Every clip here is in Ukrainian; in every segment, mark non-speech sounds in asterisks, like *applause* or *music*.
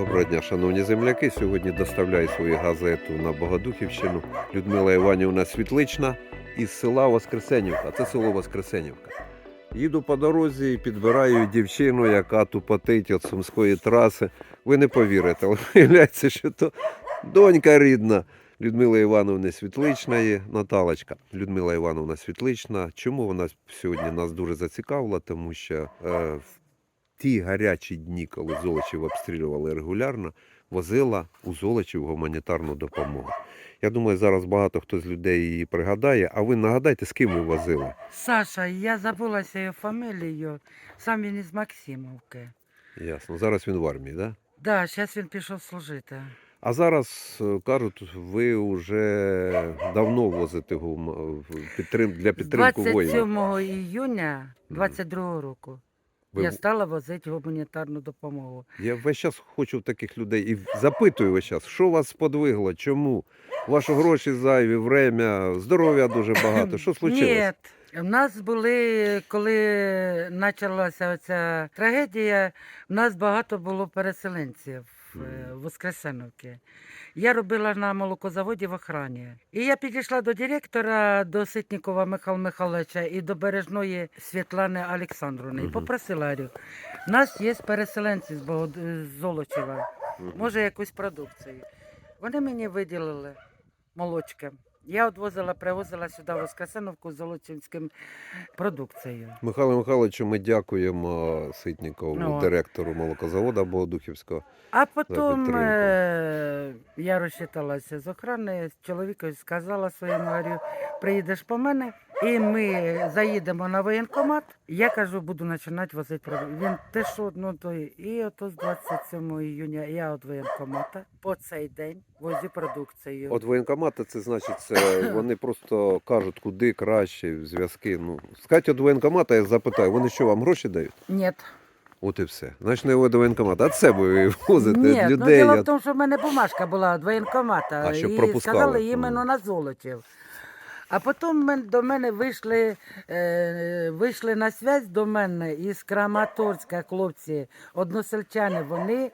Доброго дня, шановні земляки. Сьогодні доставляю свою газету на Богодухівщину. Людмила Іванівна Світлична із села Воскресенівка. Це село Воскресенівка. Їду по дорозі і підбираю дівчину, яка тупотить від Сумської траси. Ви не повірите, але *laughs* виявляється, що то донька рідна Людмила Івановна Світличної, Наталочка. Людмила Івановна Світлична. Чому вона сьогодні нас дуже зацікавила? Тому що е, ті гарячі дні, коли Золочів обстрілювали регулярно, возила у Золочів гуманітарну допомогу. Я думаю, зараз багато хто з людей її пригадає, а ви нагадайте, з ким ви возили? Саша, я забулася його фамілію, сам він із Максимовки. Ясно. Зараз він в армії, так? Да? Да, зараз він пішов служити. А зараз е, кажуть, ви вже давно возите гум... підтрим... для підтримки воїнів. 27 іюня 22 року Ви... я стала возити гуманітарну допомогу. Я весь час хочу в таких людей і запитую весь час, що вас сподвигло, чому? Ваші гроші зайві, время, здоров'я дуже багато. Що случилось? Ні, у нас були, коли почалася ця трагедія, у нас багато було переселенців е, в Воскресеновці. Я робила на молокозаводі в охрані. І я підійшла до директора, до Ситнікова Михайла Михайловича і до Бережної Світлани Олександровни. І попросила, говорю, у нас є переселенці з. Золочева, може якусь продукцію. Вони мені виділили молочки. Я відвозила, привозила сюди Воскресеновку з Золочинським продукцією. Михайло Михайловичу, ми дякуємо Ситнікову, Ну. директору молокозавода Богодухівського. А потім підтримку. е- я розчиталася з охрани. з чоловіком сказала своєму, говорю, приїдеш по мене, і ми заїдемо на воєнкомат. Я кажу, буду починати возити продукти. Він те, що ну то і ото з 27 іюня я від воєнкомата по цей день возю продукцію. От воєнкомати, це значить, це *coughs* вони просто кажуть, куди краще зв'язки. Ну, сказати від воєнкомата, я запитаю, вони що вам гроші дають? Ні. От і все. Значить, не від воєнкомата, а себе ви возите Ні, ну людей. діло в тому, що в мене бумажка була від воєнкомата. А, і сказали іменно на Золочів. А потім до мене вийшли, е, вийшли на зв'язь до мене із Краматорська хлопці, односельчани, вони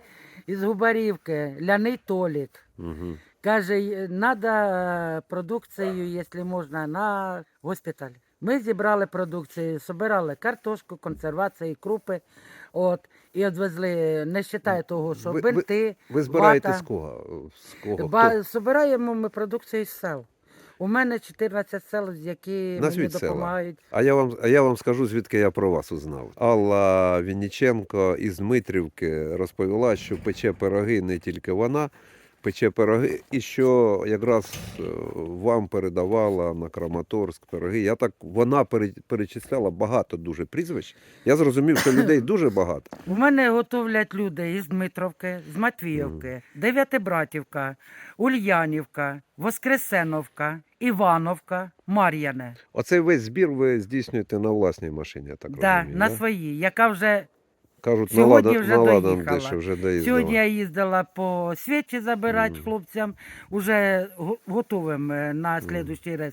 із Губарівки, Ляний Толік. Мгм. Каже, треба продукцію, якщо можна, на госпіталь. Ми зібрали продукцію, збирали картошку, консервації, крупи. От, і відвезли, не вважає того, що Ви- ви- бинти, Ви збираєте вата. з кого? З кого? Ба, збираємо ми продукцію з сел. У мене 14 сел, які мені Назвіть села. допомагають. А я вам, а я вам скажу, звідки я про вас узнав. Алла Вінніченко із Дмитрівки розповіла, що пече пироги не тільки вона, пече пироги, і що якраз е, вам передавала на Краматорськ пироги. Я так вона пере- перечисляла багато дуже прізвищ. Я зрозумів, що людей *clears throat* дуже багато. У мене готовлять люди із Дмитровки, з Матвіївки, Дев'ятибратівка, Ульянівка, Воскресеновка, Івановка, Мар'яне. Оцей весь збір ви здійснюєте на власній машині, я так Да, розумію. на да? своїй, яка вже Кажуть, сьогодні наладан, вже наладан доїхала. дещо вже доїздила. Сьогодні я їздила по свічі забирати mm. хлопцям, уже готовим е, на слідуючий раз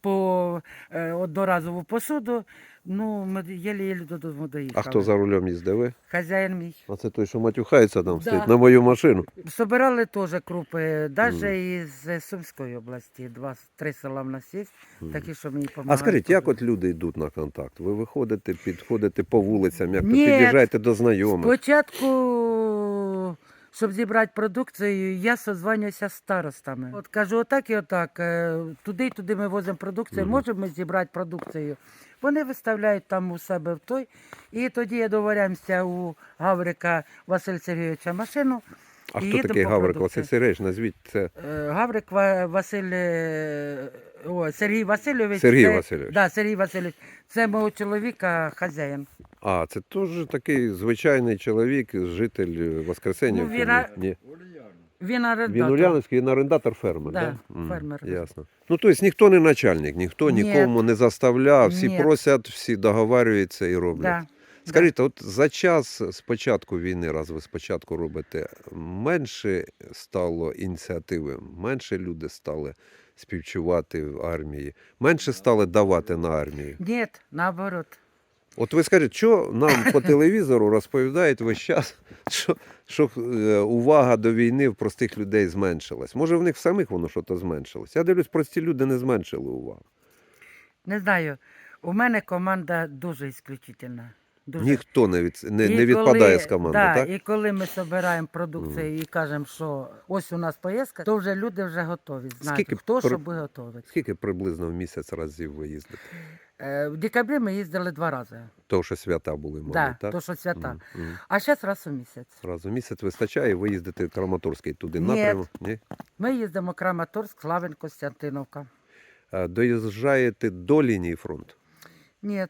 по е, одноразову посуду. Ну, ми єлі-єлі додому доїхали. А хто за рулем їздив ви? Хазяїн мій. А це той, що матюхається там Да. стоїть на мою машину. Собирали теж крупи, навіть із е, Сумської області. Два-три села в нас є, такі, що мені А скажіть, як от люди йдуть на контакт? Ви виходите, підходите по вулицям, як то Ні. під'їжджаєте до знайомих. Спочатку, щоб зібрати продукцію, я созванююся з старостами. От кажу, отак і отак. Туди і туди ми возимо продукцію. Можемо ми зібрати продукцію. Вони виставляють там у себе в той. І тоді я договоряємося у Гаврика Василя Сергійовича машину. А і хто такий Гаврик. Василь Сергійович? Назвіть це Е, Гаврик Василь е, о, Сергій Васильович. Сергій це- Васильович. Да, Сергій Васильович. Це мого чоловіка хазяїн. А, це теж такий звичайний чоловік, житель Воскресенівки. Ну, він а- Ні. Він орендатор. Він Ульяновський, він орендатор фермер, Да, да? Фермер. Ясно. Ну, тобто ніхто не начальник, ніхто Ні. нікому не заставляв, всі Ні. просять, всі договарюються і роблять. Да. Скажіть, от за час з початку війни, раз ви спочатку робите, менше стало ініціативи, менше люди стали співчувати в армії, менше стали давати на армію. Ні, наоборот. От ви скажіть, що нам по телевізору розповідають весь час, що, що е, увага до війни в простих людей зменшилась. Може, в них самих воно щось зменшилось. Я дивлюсь, прості люди не зменшили увагу. Не знаю. У мене команда дуже ісключительна. Дуже. Ніхто не, від, не, не відпадає коли- з команди, да, так? І коли ми збираємо продукцію і кажемо, що ось у нас поїздка, то вже люди вже готові. Знають, Скільки хто при- що буде готовий. Скільки приблизно в місяць разів ви їздите? Е, в декабрі ми їздили два рази. То, що свята були, мабуть, Да, так? то, що свята. Мгм, мгм. А зараз раз у місяць. Зразу місяць вистачає, ви їздите в Краматорський туди Ні. напрямок? Ні? Ми їздимо Краматорськ, Славен, Костянтиновка. Доїжджаєте до лінії фронту? Ні,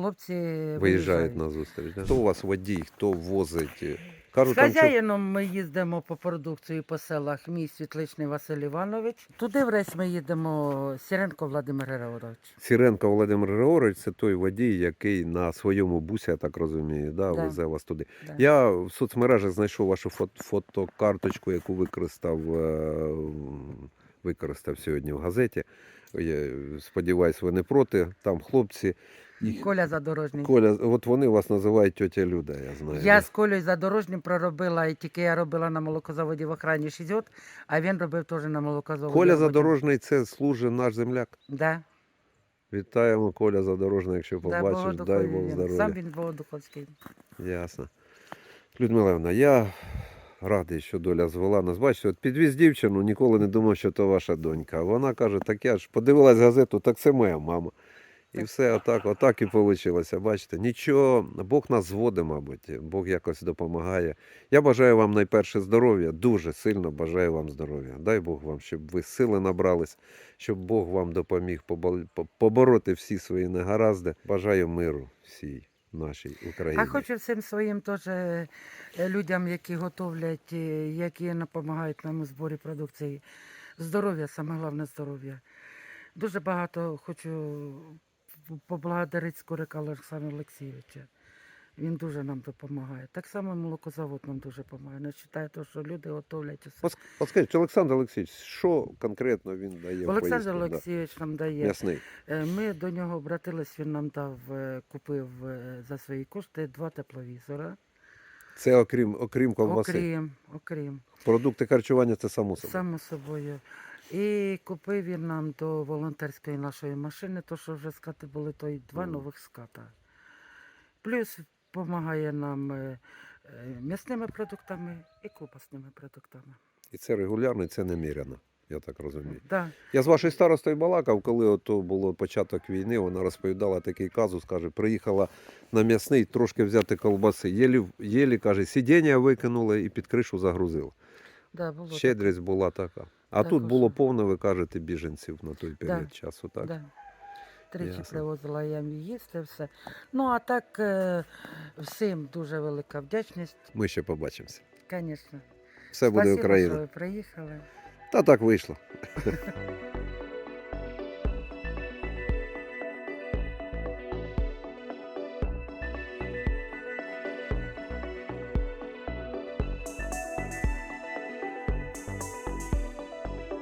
хлопці Виїжджають на зустріч. Да? Хто у вас водій, хто возить? Кажуть, З там що... хазяїном ми їздимо по продукції по селах. Мій світличний Василь Іванович. Туди в ми їдемо Сіренко Владимир Григорович. Сіренко Володимир Григорович це той водій, який на своєму бусі, я так розумію, да, Да. везе вас туди. Да. Я в соцмережах знайшов вашу фото- фотокарточку, яку використав, е, використав сьогодні в газеті. Я сподіваюсь, ви не проти. Там хлопці. Їх- Коля Задорожній. Коля, от вони вас називають тьотя Люда, я знаю. Я з Колею Задорожнім проробила, і тільки я робила на молокозаводі в охрані 6 років, а він робив теж на молокозаводі. Коля. Задорожний це служить наш земляк. Да. Вітаємо Коля Задорожний, якщо Да, побачиш, дай Богодухові Бог здоров'я. Сам він Богодуховський. Ясно. Людмила я радий, що доля звела нас. Бачите, от підвіз дівчину, ніколи не думав, що то ваша донька. Вона каже, так я ж подивилась газету, так це моя мама. І все отак, отак і вийшло. Бачите, нічого, Бог нас зводить, мабуть, Бог якось допомагає. Я бажаю вам найперше здоров'я, дуже сильно бажаю вам здоров'я. Дай Бог вам, щоб ви сили набрались, щоб Бог вам допоміг побороти всі свої негаразди. Бажаю миру всій нашій Україні. А хочу всім своїм теж е, людям, які готовлять, е, які допомагають нам у зборі продукції. Здоров'я, саме головне здоров'я. Дуже багато хочу поблагодарити Скорика Олександра Олексійовича. Він дуже нам допомагає. Так само молокозавод нам дуже допомагає. Не вважаю, того, що люди готовлять усе. От скажіть, Олександр Олексійович, що конкретно він дає Олександр поїздку? Да. Олексійович нам дає. М'ясний. Е, Ми до нього обратились, він нам дав, е, купив е, за свої кошти два тепловізора. Це окрім, окрім ковбаси. Окрім, окрім. Продукти харчування це само собою. Само собою. І купив він нам до волонтерської нашої машини, то що вже скати були, то й два нових ската. Плюс допомагає нам е, е, м'ясними продуктами і ковбасними продуктами. І це регулярно, і це неміряно, я так розумію. Да. Я з вашою старостою балакав, коли ото було початок війни, вона розповідала такий казус, каже, приїхала на м'ясний трошки взяти ковбаси. Єлі, єлі каже, сидіння викинули і під кришу загрузили. Да, було таке. Щедрість була така. А Так, тут було повно, ви кажете, біженців на той період часу, так? Да. Тричі Ясно. привозила я їм їсти, все. Ну, а так е, всім дуже велика вдячність, Ми ще побачимося. звісно. Все буде Спасибо, Україна. що ви приїхали. Та так вийшло. *laughs*